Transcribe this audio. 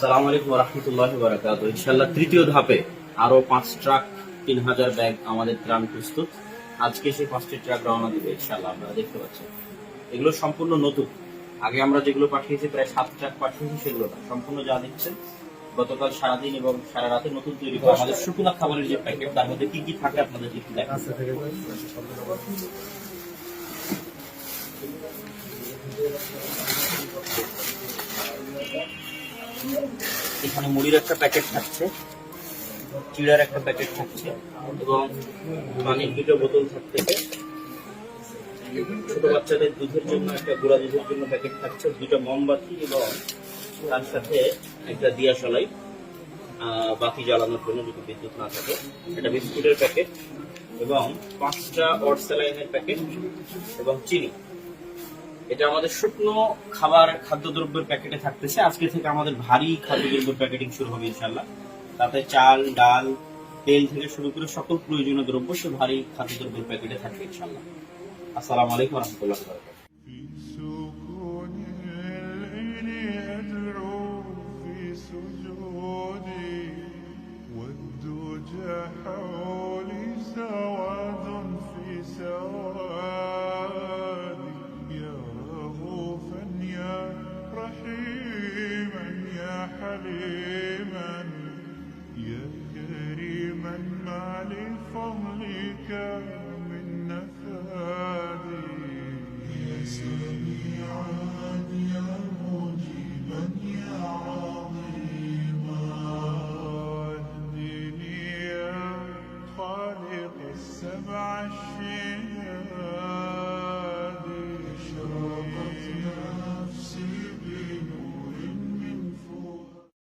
সালাম আলাইকুম রহমতুল্লাহ বারাকাত ইনশাল্লাহ তৃতীয় ধাপে আরও পাঁচ ট্রাক তিন হাজার ব্যাগ আমাদের ত্রাণ প্রস্তুত। আজকে সেই পাঁচটি ট্রাক রওনা দিবে ইনশাল্লাহ আপনারা দেখতে পাচ্ছেন। এগুলো সম্পূর্ণ নতুন। আগে আমরা যেগুলো পাঠিয়েছি প্রায় সাত ট্রাক পাঠিয়েছি সেগুলো না। সম্পূর্ণ যা দিচ্ছেন গতকাল সারাদিন এবং সারা রাতে নতুন তৈরি করা আমাদের শুকনা খাবারের যে প্যাকেট তার মধ্যে কি কি থাকে আপনাদের একটু দেখান এখানে মুড়ির একটা প্যাকেট থাকছে চিড়ার একটা প্যাকেট থাকছে এবং পানির দুটো বোতল থাকতেছে ছোট বাচ্চাদের দুধের জন্য একটা গুঁড়া দুধের জন্য প্যাকেট থাকছে দুটো মোমবাতি এবং তার সাথে একটা দিয়াশলাই আহ, বাতি জ্বালানোর জন্য যদি বিদ্যুৎ না থাকে। একটা বিস্কুটের প্যাকেট এবং পাঁচটা অট প্যাকেট এবং চিনি। এটা আমাদের শুকনো খাবার খাদ্যদ্রব্যের প্যাকেটে থাকতেছে। আজকে থেকে আমাদের ভারী খাদ্যদ্রব্যের প্যাকেটিং শুরু হবে ইনশাল্লাহ তাতে চাল, ডাল, তেল থেকে শুরু করে সকল প্রয়োজনীয় দ্রব্য সে ভারী খাদ্যদ্রব্যের প্যাকেটে থাকবে ইনশাল্লাহ আসসালামু আলাইকুম রহমতুল্লাহ Hallelujah.